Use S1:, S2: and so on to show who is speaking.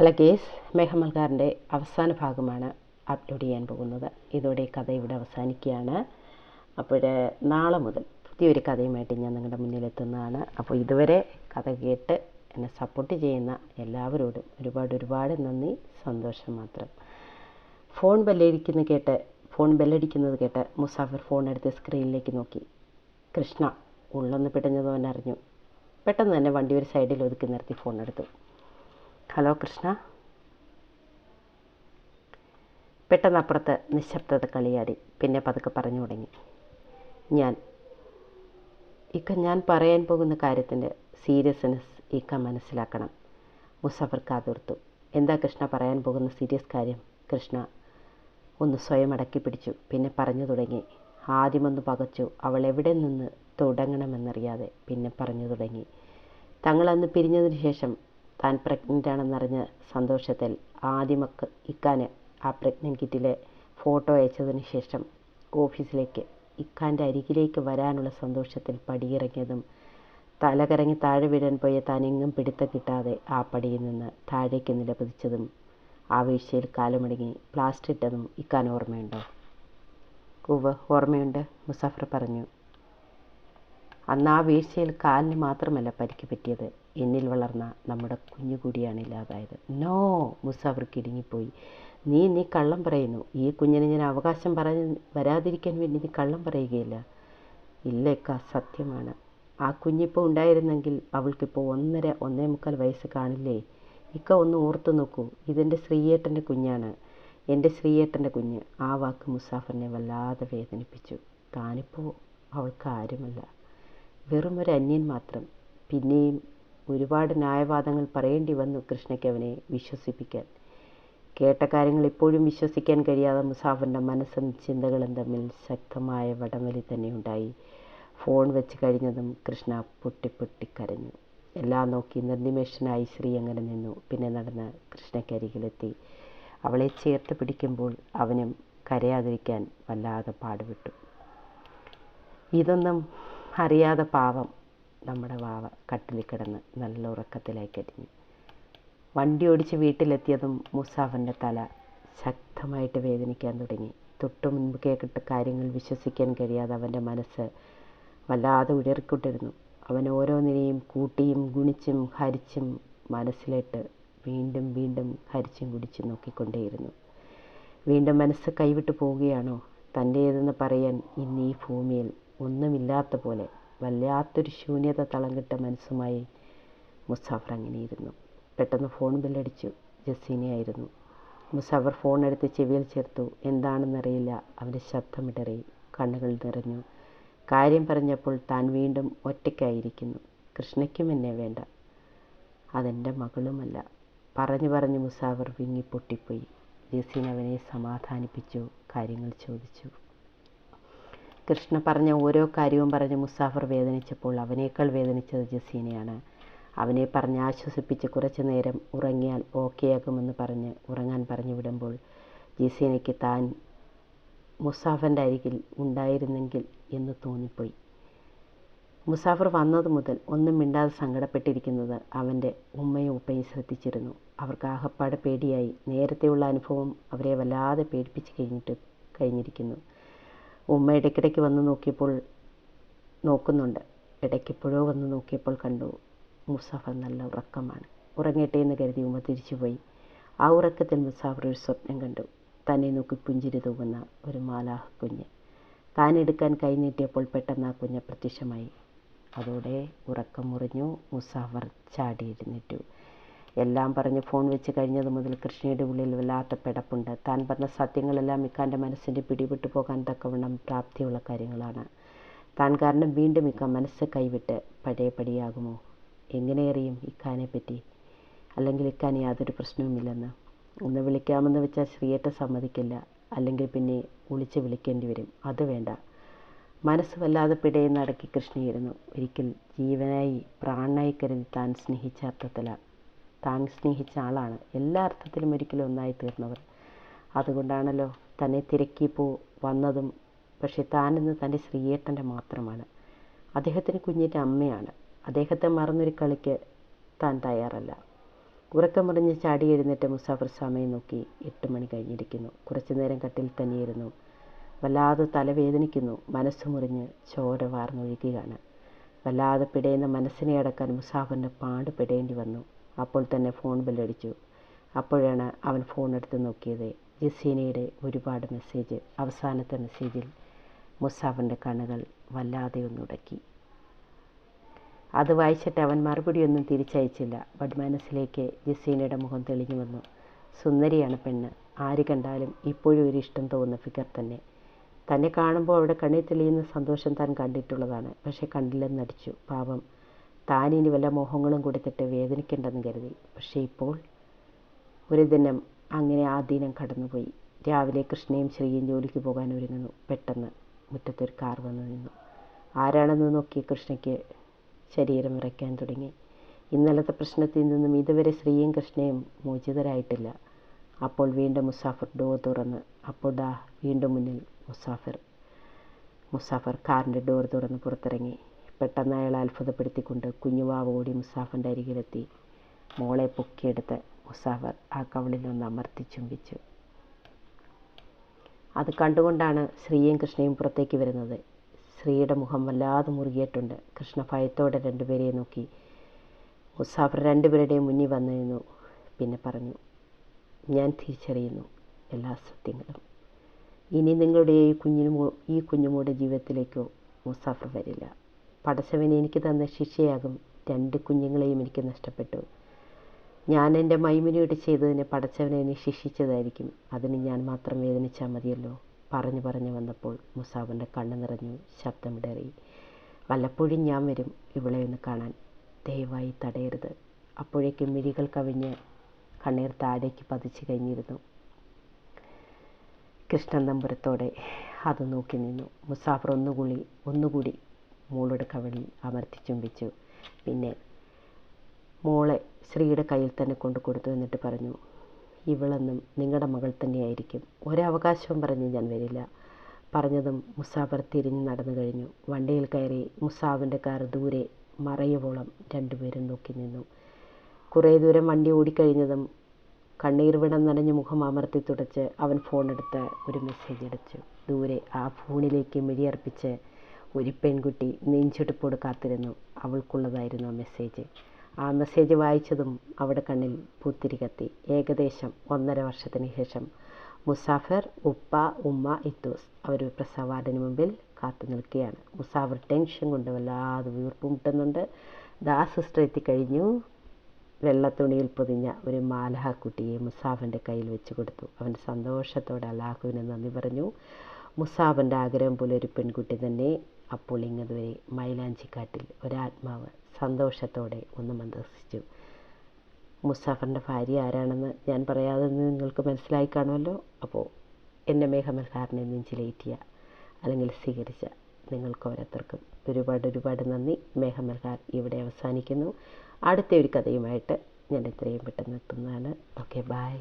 S1: Hello case മേഘമൽക്കാരന്റെ അവസാന ഭാഗമാണ് upload ചെയ്യാൻ പോകുന്നത്. ഇതോടെ കഥ ഇവിടെ അവസാനിക്കുകയാണ്. അപ്പോൾ നാളെ മുതൽ പുതിയൊരു കഥയുമായിട്ട് ഞാൻ നിങ്ങളുടെ മുന്നിലെത്തുന്നതാണ് അപ്പോൾ ഇതുവരെ കഥ കേട്ട് എന്നെ സപ്പോർട്ട് ചെയ്യുന്ന എല്ലാവരോടും ഒരുപാട് ഒരുപാട് നന്ദി സന്തോഷം മാത്രം. ഫോൺ ബെല്ലടിക്കുന്ന കേട്ട് ഫോൺ ബെല്ലടിക്കുന്നത് കേട്ട് മുസാഫിർ ഫോൺ എടുത്ത് സ്ക്രീനിലേക്ക് നോക്കി. കൃഷ്ണ ഉള്ളൊന്ന് പിടഞ്ഞത് അവൻ അറിഞ്ഞു. പെട്ടെന്ന് തന്നെ വണ്ടി ഒരു സൈഡിൽ ഒതുക്കി നിർത്തി ഫോൺ എടുത്തു. ഹലോ കൃഷ്ണ. പെട്ടെന്നപ്പുറത്ത് നിശബ്ദത കളിയാടി. പിന്നെ പതുക്കെ പറഞ്ഞു തുടങ്ങി. ഞാൻ ഇക്ക ഞാൻ പറയാൻ പോകുന്ന കാര്യത്തിന്റെ സീരിയസ്നെസ് ഇക്ക മനസ്സിലാക്കണം. മുസഫർ കാതോർത്തു എന്താ കൃഷ്ണ പറയാൻ പോകുന്ന സീരിയസ് കാര്യം? കൃഷ്ണ ഒന്ന് സ്വയം അടക്കി പിടിച്ചു. പിന്നെ പറഞ്ഞു തുടങ്ങി. ആദ്യമൊന്ന് പകച്ചു. അവൾ എവിടെ നിന്ന് തുടങ്ങണമെന്നറിയാതെ പിന്നെ പറഞ്ഞു തുടങ്ങി. തങ്ങളന്ന് പിരിഞ്ഞതിന് ശേഷം താൻ പ്രഗ്നന്റ് ആണെന്നറിഞ്ഞ സന്തോഷത്തിൽ ആദ്യമൊക്കെ ഇക്കാന് ആ പ്രഗ്നന്റ് കിറ്റിലെ ഫോട്ടോ അയച്ചതിന് ശേഷം ഓഫീസിലേക്ക് ഇക്കാന്റെ അരികിലേക്ക് വരാനുള്ള സന്തോഷത്തിൽ പടിയിറങ്ങിയതും തലകറങ്ങി താഴെ വീഴാൻ പോയ താൻ എങ്ങും പിടുത്തം കിട്ടാതെ ആ പടിയിൽ നിന്ന് താഴേക്ക് നിലപതിച്ചതും ആ വീഴ്ചയിൽ കാലുമടങ്ങി പ്ലാസ്റ്റർ ഇട്ടതും ഇക്കാൻ ഓർമ്മയുണ്ടോ? ഉവ്വ് ഓർമ്മയുണ്ട് മുസാഫർ പറഞ്ഞു. അന്ന് ആ വീഴ്ചയിൽ കാലിന് മാത്രമല്ല പരിക്ക് പറ്റിയത്. എന്നിൽ വളർന്ന നമ്മുടെ കുഞ്ഞു കൂടിയാണ് ഇല്ലാതായത്. നോ മുസാഫർ കിടുങ്ങിപ്പോയി നീ നീ കള്ളം പറയുന്നു. ഈ കുഞ്ഞിന് ഞാൻ അവകാശം പറഞ്ഞ് വരാതിരിക്കാൻ വേണ്ടി നീ കള്ളം പറയുകയില്ല. ഇല്ലേക്ക സത്യമാണ്. ആ കുഞ്ഞിപ്പോൾ ഉണ്ടായിരുന്നെങ്കിൽ അവൾക്കിപ്പോൾ ഒന്നര ഒന്നേ മുക്കാൽ വയസ്സ് കാണില്ലേ? ഇക്ക ഒന്ന് ഓർത്തു നോക്കൂ. ഇതെന്റെ ശ്രീയേട്ടന്റെ കുഞ്ഞാണ്. എന്റെ ശ്രീയേട്ടന്റെ കുഞ്ഞ്. ആ വാക്ക് മുസാഫറിനെ വല്ലാതെ വേദനിപ്പിച്ചു. താനിപ്പോൾ അവൾക്ക് ആരുമല്ല വെറും ഒരു അന്യൻ മാത്രം. പിന്നെയും ഒരുപാട് ന്യായവാദങ്ങൾ പറയേണ്ടി വന്നു കൃഷ്ണയ്ക്ക് അവനെ വിശ്വസിപ്പിക്കാൻ. കേട്ട കാര്യങ്ങൾ ഇപ്പോഴും വിശ്വസിക്കാൻ കഴിയാതെ മുസാഫറിന്റെ മനസ്സും ചിന്തകളും തമ്മിൽ ശക്തമായ വടംവലി തന്നെ ഉണ്ടായി. ഫോൺ വെച്ച് കഴിഞ്ഞതും കൃഷ്ണ പൊട്ടി കരഞ്ഞു. എല്ലാം നോക്കി നിർനിമേഷനായി ശ്രീ അങ്ങനെ നിന്നു. പിന്നെ നടന്ന് കൃഷ്ണയ്ക്കരികിലെത്തി അവളെ ചേർത്ത് പിടിക്കുമ്പോൾ അവനും കരയാതിരിക്കാൻ വല്ലാതെ പാടുപെട്ടു. ഇതൊന്നും അറിയാതെ പാവം നമ്മുടെ വാവ കട്ടിലിൽ കിടന്ന് നല്ല ഉറക്കത്തിലായി വണ്ടി ഓടിച്ച് വീട്ടിലെത്തിയതും മുസാഫിന്റെ തല ശക്തമായിട്ട് വേദനിക്കാൻ തുടങ്ങി. തൊട്ടു മുൻപ് കേട്ടിട്ട കാര്യങ്ങൾ വിശ്വസിക്കാൻ കഴിയാതെ അവന്റെ മനസ്സ് വല്ലാതെ ഉയർക്കൊണ്ടിരുന്നു അവൻ ഓരോന്നിനെയും കൂട്ടിയും ഗുണിച്ചും ഹരിച്ചും മനസ്സിലിട്ട് വീണ്ടും വീണ്ടും ഹരിച്ചും കുടിച്ചും നോക്കിക്കൊണ്ടേയിരുന്നു. വീണ്ടും മനസ്സ് കൈവിട്ടു പോവുകയാണോ? തന്റേതെന്ന് പറയാൻ ഇന്ന് ഈ ഭൂമിയിൽ ഒന്നുമില്ലാത്ത പോലെ വല്ലാത്തൊരു ശൂന്യത തളം കിട്ട മനസ്സുമായി മുസാഫർ അങ്ങനെ ഇരുന്നു പെട്ടെന്ന് ഫോൺ ബില്ലടിച്ചു ജസീനയായിരുന്നു മുസാഫർ ഫോൺ എടുത്ത് ചെവിയിൽ ചേർത്തു. എന്താണെന്നറിയില്ല. അവന്റെ ശബ്ദമിടറി കണ്ണുകൾ നിറഞ്ഞു. കാര്യം പറഞ്ഞപ്പോൾ താൻ വീണ്ടും ഒറ്റയ്ക്കായിരിക്കുന്നു. കൃഷ്ണയ്ക്കും എന്നെ വേണ്ട. അതെന്റെ മകളുമല്ല. പറഞ്ഞു പറഞ്ഞ് മുസാഫർ വിങ്ങി പൊട്ടിപ്പോയി. ജസീൻ അവനെ സമാധാനിപ്പിച്ചു. കാര്യങ്ങൾ ചോദിച്ചു. കൃഷ്ണ പറഞ്ഞ ഓരോ കാര്യവും പറഞ്ഞ് മുസാഫർ വേദനിച്ചപ്പോൾ അവനേക്കാൾ വേദനിച്ചത് ജസീനയാണ്. അവനെ പറഞ്ഞ് ആശ്വസിപ്പിച്ച് കുറച്ചു നേരം ഉറങ്ങിയാൽ ഓക്കെയാകുമെന്ന് പറഞ്ഞ് ഉറങ്ങാൻ പറഞ്ഞു വിടുമ്പോൾ ജസീനയ്ക്ക് താൻ മുസാഫറിന്റെ അരികിൽ ഉണ്ടായിരുന്നെങ്കിൽ എന്ന് തോന്നിപ്പോയി. മുസാഫർ വന്നത് മുതൽ ഒന്നും മിണ്ടാതെ സങ്കടപ്പെട്ടിരിക്കുന്നത് അവന്റെ ഉമ്മയും ഉപ്പയും ശ്രദ്ധിച്ചിരുന്നു. അവർക്ക് ആകപ്പാട് പേടിയായി. നേരത്തെയുള്ള അനുഭവം അവരെ വല്ലാതെ പേടിപ്പിച്ച് കഴിഞ്ഞിട്ട് കഴിഞ്ഞിരിക്കുന്നു. ഉമ്മ ഇടയ്ക്കിടയ്ക്ക് വന്ന് നോക്കിയപ്പോൾ നോക്കുന്നുണ്ട്. ഇടയ്ക്കെപ്പോഴോ വന്ന് നോക്കിയപ്പോൾ കണ്ടു മുസാഫർ നല്ല ഉറക്കമാണ്. ഉറങ്ങട്ടെ എന്ന് കരുതി ഉമ്മ തിരിച്ചുപോയി. ആ ഉറക്കത്തിൽ മുസാഫർ ഒരു സ്വപ്നം കണ്ടു. തന്നെ നോക്കി പുഞ്ചിരി തൂകുന്ന ഒരു മാലാഹ കുഞ്ഞ് താൻ എടുക്കാൻ കൈനീട്ടിയപ്പോൾ പെട്ടെന്ന് ആ കുഞ്ഞ് പ്രത്യക്ഷമായി അതോടെ ഉറക്കം മുറിഞ്ഞു മുസാഫർ ചാടി എഴുന്നേറ്റു എല്ലാം പറഞ്ഞ് ഫോൺ വെച്ച് കഴിഞ്ഞത് മുതൽ കൃഷ്ണയുടെ ഉള്ളിൽ വല്ലാത്ത പിടപ്പുണ്ട്. താൻ പറഞ്ഞ സത്യങ്ങളെല്ലാം ഇക്കാന്റെ മനസ്സിന്റെ പിടിവിട്ടു പോകാൻ തക്കവണ്ണം പ്രാപ്തിയുള്ള കാര്യങ്ങളാണ്. താൻ കാരണം വീണ്ടും ഇക്ക മനസ്സ് കൈവിട്ട് പഴയപടിയാകുമോ? എങ്ങനെ അറിയും ഇക്കാനെ പറ്റി അല്ലെങ്കിൽ ഇക്കാൻ യാതൊരു പ്രശ്നവുമില്ലെന്ന്? ഒന്ന് വിളിക്കാമെന്ന് വെച്ചാൽ ശ്രീയേട്ട സമ്മതിക്കില്ല. അല്ലെങ്കിൽ പിന്നെ വിളിച്ച് വിളിക്കേണ്ടി വരും. അത് വേണ്ട. മനസ്സ് വല്ലാതെ പിടയിൽ നടക്കി കൃഷ്ണയിരുന്നു ഒരിക്കൽ ജീവനായി പ്രാണനായി കരുതി താൻ സ്നേഹിച്ച അർത്ഥത്തിലാണ് താൻ സ്നേഹിച്ച ആളാണ്. എല്ലാ അർത്ഥത്തിലും ഒരിക്കലും ഒന്നായി തീർന്നവർ അതുകൊണ്ടാണല്ലോ തന്നെ തിരക്കി പോ വന്നതും പക്ഷെ താനെന്ന് തന്റെ ശ്രീയേട്ടന്റെ മാത്രമാണ്. അദ്ദേഹത്തിന് കുഞ്ഞിന്റെ അമ്മയാണ്. അദ്ദേഹത്തെ മറന്നൊരു കളിക്ക് താൻ തയ്യാറല്ല. ഉറക്കം മുറിഞ്ഞ് ചാടി എഴുന്നേറ്റ് മുസാഫർ സ്വാമിയെ നോക്കി എട്ട് മണി കഴിഞ്ഞിരിക്കുന്നു. കുറച്ചു നേരം കട്ടിൽ തന്നെയിരുന്നു വല്ലാതെ തലവേദനിക്കുന്നു. മനസ്സ് മുറിഞ്ഞ് ചോര വാർന്നൊഴുകുകയാണ്. വല്ലാതെ പിടയുന്ന മനസ്സിനെ അടക്കാൻ മുസാഫറിന് പാടുപെടേണ്ടി വന്നു. അപ്പോൾ തന്നെ ഫോൺ ബെല്ലടിച്ചു. അപ്പോഴാണ് അവൻ ഫോൺ എടുത്ത് നോക്കിയത്. ജസീനയുടെ ഒരുപാട് മെസ്സേജ് അവസാനത്തെ മെസ്സേജിൽ മുസാഫിന്റെ കണ്ണുകൾ വല്ലാതെ ഒന്നുടക്കി അത് വായിച്ചിട്ട് അവൻ മറുപടിയൊന്നും തിരിച്ചയച്ചില്ല. ബട്ട് മനസ്സിലേക്ക് ജസീനയുടെ മുഖം തെളിഞ്ഞു വന്നു. സുന്ദരിയാണ് പെണ്ണ്. ആര് കണ്ടാലും ഇപ്പോഴും ഒരു ഇഷ്ടം തോന്നുന്ന ഫിഗർ തന്നെ. തന്നെ കാണുമ്പോൾ അവിടെ കണ്ണിൽ തെളിയുന്ന സന്തോഷം താൻ കണ്ടിട്ടുള്ളതാണ്. പക്ഷെ കണ്ടില്ലെന്നടിച്ചു പാപം താൻ ഇനി വല്ല മോഹങ്ങളും കൊടുത്തിട്ട് വേദനിക്കേണ്ടെന്ന് കരുതി. പക്ഷേ ഇപ്പോൾ ഒരു ദിനം അങ്ങനെ ആ ദിനം കടന്നുപോയി. രാവിലെ കൃഷ്ണയും ശ്രീയും ജോലിക്ക് പോകാൻ ഒരുങ്ങുന്നു. പെട്ടെന്ന് മുറ്റത്തൊരു കാർ വന്നു നിന്നു. ആരാണെന്ന് നോക്കി കൃഷ്ണയ്ക്ക് ശരീരം വിറയ്ക്കാൻ തുടങ്ങി. ഇന്നലത്തെ പ്രശ്നത്തിൽ നിന്നും ഇതുവരെ ശ്രീയും കൃഷ്ണയും മോചിതരായിട്ടില്ല. അപ്പോൾ വീണ്ടും മുസാഫർ ഡോർ തുറന്ന് അപ്പോൾ ദാ വീണ്ടും മുന്നിൽ മുസാഫർ. മുസാഫർ കാറിന്റെ ഡോർ തുറന്ന് പുറത്തിറങ്ങി. പെട്ടെന്ന് അയാൾ അത്ഭുതപ്പെടുത്തിക്കൊണ്ട് കുഞ്ഞുവാവ് ഓടി മുസാഫിന്റെ അരികിലെത്തി. മോളെ പൊക്കിയെടുത്ത് മുസാഫർ ആ കവളിലൊന്ന് അമർത്തി ചുംബിച്ചു. അത് കണ്ടുകൊണ്ടാണ് ശ്രീയും കൃഷ്ണയും പുറത്തേക്ക് വരുന്നത്. ശ്രീയുടെ മുഖം വല്ലാതെ മുറുകിയിട്ടുണ്ട്. കൃഷ്ണ ഭയത്തോടെ രണ്ടുപേരെയും നോക്കി. മുസാഫർ രണ്ടുപേരുടെയും മുന്നിൽ വന്നിരുന്നു പിന്നെ പറഞ്ഞു ഞാൻ തിരിച്ചറിയുന്നു എല്ലാ സത്യങ്ങളും. ഇനി നിങ്ങളുടെ ഈ കുഞ്ഞിനു ഈ കുഞ്ഞുമോടെ ജീവിതത്തിലേക്കോ മുസാഫർ വരില്ല. പടച്ചവൻ എനിക്ക് തന്ന ശിക്ഷയാകും. രണ്ട് കുഞ്ഞുങ്ങളെയും എനിക്ക് നഷ്ടപ്പെട്ടു. ഞാൻ എന്റെ മൈമിനിയോട് ചെയ്തതിന് പടച്ചവനെ എന്നെ ശിക്ഷിച്ചതായിരിക്കും. അതിന് ഞാൻ മാത്രം വേദനിച്ചാൽ മതിയല്ലോ. പറഞ്ഞു പറഞ്ഞു വന്നപ്പോൾ മുസാബിന്റെ കണ്ണ് നിറഞ്ഞു ശബ്ദമിടറി. വല്ലപ്പോഴും ഞാൻ വരും ഇവളെ ഒന്ന് കാണാൻ. ദയവായി തടയരുത്. അപ്പോഴേക്കും മിഴികൾ കവിഞ്ഞ് കണ്ണീർ താഴേക്ക് പതിച്ചു കഴിഞ്ഞിരുന്നു. കൃഷ്ണൻ നമ്പുരത്തോടെ അത് നോക്കി നിന്നു. മുസാഫർ ഒന്നുകൂടി ഒന്നുകൂടി മോളുടെ കവളിൽ അമർത്തി ചുംബിച്ചു. പിന്നെ മോളെ ശ്രീയുടെ കയ്യിൽ തന്നെ കൊണ്ടു കൊടുത്തു എന്നിട്ട് പറഞ്ഞു ഇവളെന്നും നിങ്ങളുടെ മകൾ തന്നെയായിരിക്കും. ഒരവകാശവും പറഞ്ഞ് ഞാൻ വരില്ല. പറഞ്ഞതും മുസാഫർ തിരിഞ്ഞ് നടന്നു കഴിഞ്ഞു. വണ്ടിയിൽ കയറി മുസാഫിന്റെ കാർ ദൂരെ മറയുവോളം രണ്ടുപേരും നോക്കി നിന്നു. കുറേ ദൂരം വണ്ടി ഓടിക്കഴിഞ്ഞതും കണ്ണീർ വിടം നനഞ്ഞ് മുഖം അമർത്തി തുടച്ച് അവൻ ഫോണെടുത്ത് ഒരു മെസ്സേജ് അടിച്ചു. ദൂരെ ആ ഫോണിലേക്ക് മിഴിയർപ്പിച്ച് ഒരു പെൺകുട്ടി നെഞ്ചെടുപ്പോട് കാത്തിരുന്നു അവൾക്കുള്ളതായിരുന്നു ആ മെസ്സേജ് ആ മെസ്സേജ് വായിച്ചതും അവിടെ കണ്ണിൽ പൂത്തിരി കത്തി ഏകദേശം ഒന്നര വർഷത്തിന് ശേഷം മുസാഫർ ഉപ്പ ഉമ്മ ഇത്തൂസ് അവർ പ്രസവാർഡിന് മുമ്പിൽ കാത്തു നിൽക്കുകയാണ്. മുസാഫർ ടെൻഷൻ കൊണ്ട് വല്ലാതെ വീർപ്പ് മുട്ടുന്നുണ്ട്. ദാ സിസ്റ്റർ എത്തിക്കഴിഞ്ഞു. വെള്ളത്തുണിയിൽ പൊതിഞ്ഞ ഒരു മാലഹ കുട്ടിയെ മുസാഫിന്റെ കയ്യിൽ വെച്ച് കൊടുത്തു. അവൻ സന്തോഷത്തോടെ അലാഹുവിനെ നന്ദി പറഞ്ഞു. മുസാഫിന്റെ ആഗ്രഹം പോലെ ഒരു പെൺകുട്ടി തന്നെ അപ്പോൾ ഇങ്ങതുവരെ മൈലാഞ്ചിക്കാട്ടിൽ ഒരാത്മാവ് സന്തോഷത്തോടെ ഒന്ന് മന്ദസിച്ചു മുസാഫറിന്റെ ഭാര്യ ആരാണെന്ന് ഞാൻ പറയാതെ നിങ്ങൾക്ക് മനസ്സിലായി കാണുമല്ലോ? അപ്പോൾ എന്റെ എന്നെ മേഘമൽഹാറിനെ നെഞ്ചിലേറ്റിയ അല്ലെങ്കിൽ സ്വീകരിച്ച നിങ്ങൾക്ക് ഓരോരുത്തർക്കും ഒരുപാട് ഒരുപാട് നന്ദി. മേഘമൽഹാർ ഇവിടെ അവസാനിക്കുന്നു. അടുത്ത ഒരു കഥയുമായിട്ട് ഞാൻ എത്രയും പെട്ടെന്ന് എത്തുന്നതാണ്. Okay bye